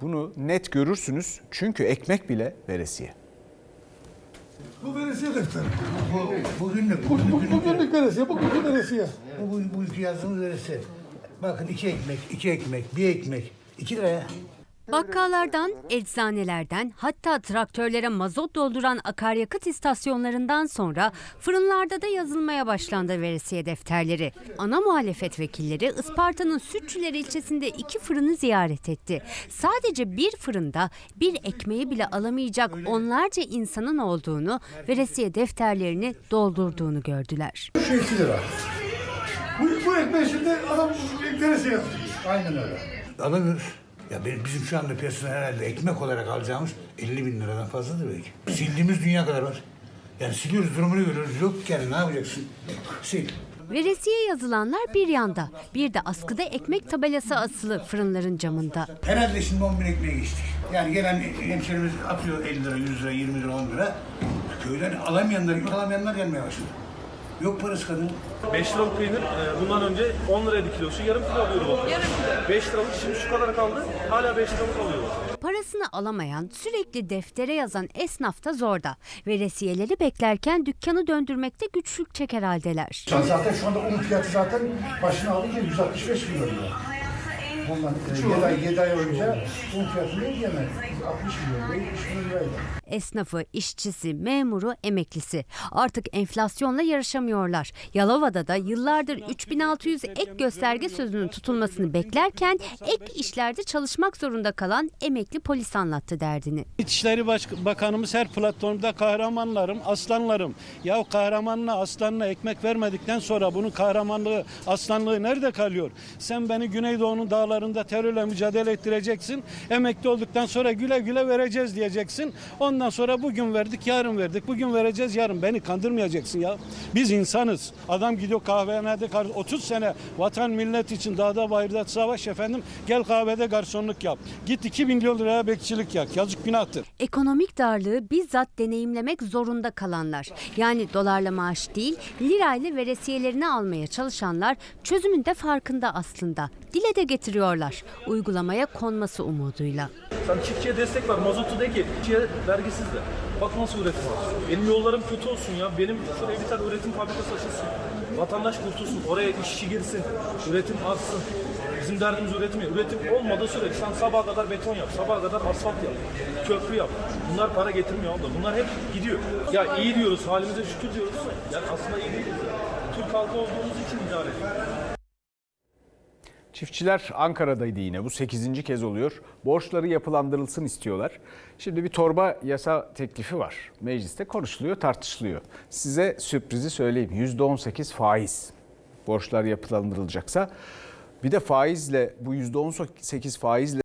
Bunu net görürsünüz çünkü ekmek bile veresiye. Bu veresiye defteri. Bu, bugünlük. Bu, bu, bugünlük veresiye, bugünkü veresiye. Bu, bu, bu yazdığımız veresi. Bakın iki ekmek, iki ekmek, bir ekmek. iki liraya. Bakkallardan, eczanelerden hatta traktörlere mazot dolduran akaryakıt istasyonlarından sonra fırınlarda da yazılmaya başlandı veresiye defterleri. Ana muhalefet vekilleri Isparta'nın Sütçüler ilçesinde iki fırını ziyaret etti. Sadece bir fırında bir ekmeği bile alamayacak onlarca insanın olduğunu, veresiye defterlerini doldurduğunu gördüler. Şu iki lira. Bu, bu ekmeği şimdi adam veresiye yaptı. Aynen öyle. Alamıyoruz. Ya bizim şu anda piyasada herhalde ekmek olarak alacağımız 50 bin liradan fazladır belki. Sildiğimiz dünya kadar var. Yani siliyoruz durumunu görüyoruz. Yok yani ne yapacaksın? Sil. Veresiye yazılanlar bir yanda, bir de askıda ekmek tabelası asılı fırınların camında. Herhalde şimdi 10 bin ekmeğe geçtik. Yani gelen hemşerimiz atıyor 50 lira, 100 lira, 20 lira, 10 lira. Köyden alamayanlar, alamayanlar gelmeye başladı. Yok parası kadın. 5 liralık peynir e, bundan önce 10 liraydı kilosu. Yarım kilo alıyordu bak. Yarım kilo. 5 liralık şimdi şu kadar kaldı. Hala 5 liralık alıyorlar. Parasını alamayan, sürekli deftere yazan esnaf da zorda. Veresiyeleri beklerken dükkanı döndürmekte güçlük çeker haldeler. Zaten şu anda un fiyatı zaten başına alınca 165 milyon lira. Ondan 7 ay, 7 ay önce un fiyatını ödeyemez. 60 milyon lira, 70 milyon liraydı. Esnafı, işçisi, memuru, emeklisi artık enflasyonla yarışamıyorlar. Yalova'da da yıllardır 3600 ek gösterge sözünün tutulmasını beklerken ek işlerde çalışmak zorunda kalan emekli polis anlattı derdini. İçişleri Bakanımız her platformda kahramanlarım, aslanlarım. Ya kahramanla, aslanla ekmek vermedikten sonra bunun kahramanlığı, aslanlığı nerede kalıyor? Sen beni Güneydoğu'nun dağlarında terörle mücadele ettireceksin. Emekli olduktan sonra güle güle vereceğiz diyeceksin. Ondan sonra bugün verdik, yarın verdik. Bugün vereceğiz, yarın. Beni kandırmayacaksın ya. Biz insanız. Adam gidiyor kahvehanede kar- 30 sene vatan millet için dağda bayırda savaş efendim. Gel kahvede garsonluk yap. Git 2 milyon liraya bekçilik yak. Yazık günahtır. Ekonomik darlığı bizzat deneyimlemek zorunda kalanlar. Yani dolarla maaş değil, lirayla veresiyelerini almaya çalışanlar çözümün de farkında aslında. Dile de getiriyorlar. Uygulamaya konması umuduyla. Sen çiftçiye destek ver. Mazotu de ki çiftçiye vergisiz de. Bak nasıl üretim var. Benim yollarım kötü olsun ya. Benim şuraya bir tane üretim fabrikası açılsın. Vatandaş kurtulsun. Oraya işçi girsin. Üretim artsın. Bizim derdimiz üretim. ya. Üretim olmadığı sürece sen sabaha kadar beton yap. Sabaha kadar asfalt yap. Köprü yap. Bunlar para getirmiyor abla. Bunlar hep gidiyor. Ya iyi diyoruz. Halimize şükür diyoruz. Yani aslında iyi değiliz. Türk halkı olduğumuz için idare ediyoruz. Çiftçiler Ankara'daydı yine. Bu 8. kez oluyor. Borçları yapılandırılsın istiyorlar. Şimdi bir torba yasa teklifi var. Mecliste konuşuluyor, tartışılıyor. Size sürprizi söyleyeyim. %18 faiz. Borçlar yapılandırılacaksa. Bir de faizle bu %18 faizle